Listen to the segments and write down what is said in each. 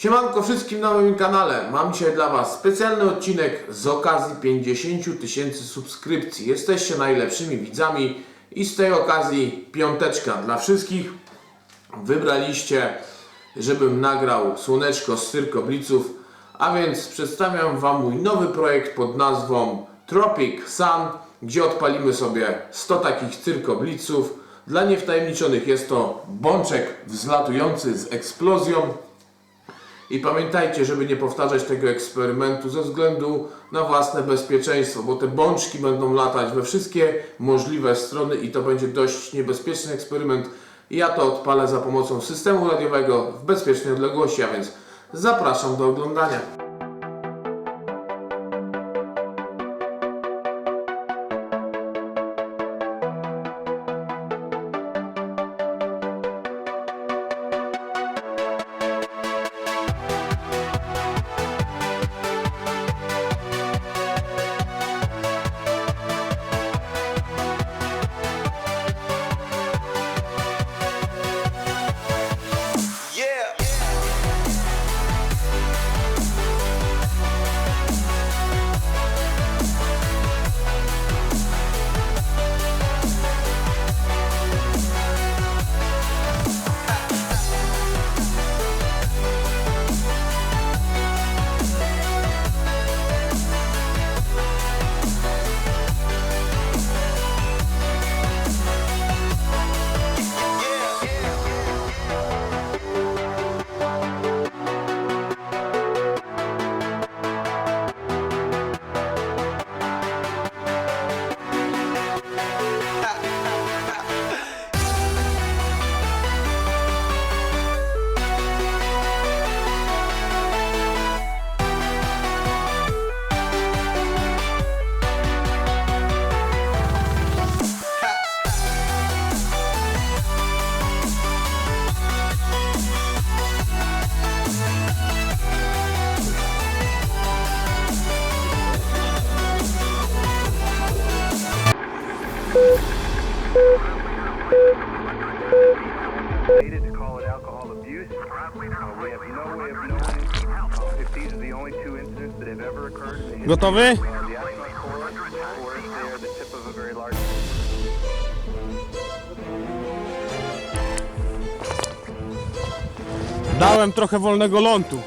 Siemanko wszystkim na moim kanale. Mam dzisiaj dla Was specjalny odcinek z okazji 50 000 tysięcy subskrypcji. Jesteście najlepszymi widzami i z tej okazji piąteczka dla wszystkich. Wybraliście, żebym nagrał Słoneczko z Cyrkobliców, a więc przedstawiam Wam mój nowy projekt pod nazwą Tropic Sun, gdzie odpalimy sobie 100 takich cyrkobliców. Dla niewtajemniczonych jest to bączek wzlatujący z eksplozją. I pamiętajcie, żeby nie powtarzać tego eksperymentu ze względu na własne bezpieczeństwo, bo te bączki będą latać we wszystkie możliwe strony i to będzie dość niebezpieczny eksperyment. Ja to odpalę za pomocą systemu radiowego w bezpiecznej odległości, a więc zapraszam do oglądania. Large. Dałem trochę wolnego lądu.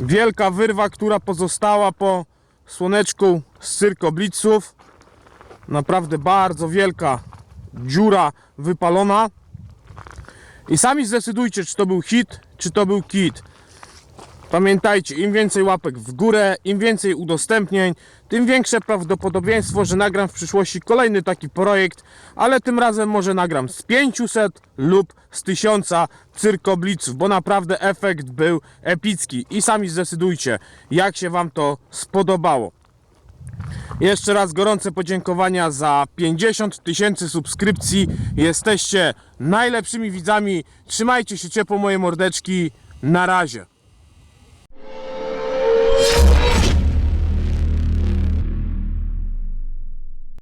Wielka wyrwa, która pozostała po słoneczku z cyrkobliców. Naprawdę bardzo wielka dziura wypalona. I sami zdecydujcie, czy to był hit, czy to był kit. Pamiętajcie, im więcej łapek w górę, im więcej udostępnień, tym większe prawdopodobieństwo, że nagram w przyszłości kolejny taki projekt, ale tym razem może nagram z 500 lub z 1000 cyrkobliców, bo naprawdę efekt był epicki. I sami zdecydujcie, jak się Wam to spodobało. Jeszcze raz gorące podziękowania za 50 tysięcy subskrypcji. Jesteście najlepszymi widzami. Trzymajcie się ciepło, moje mordeczki. Na razie.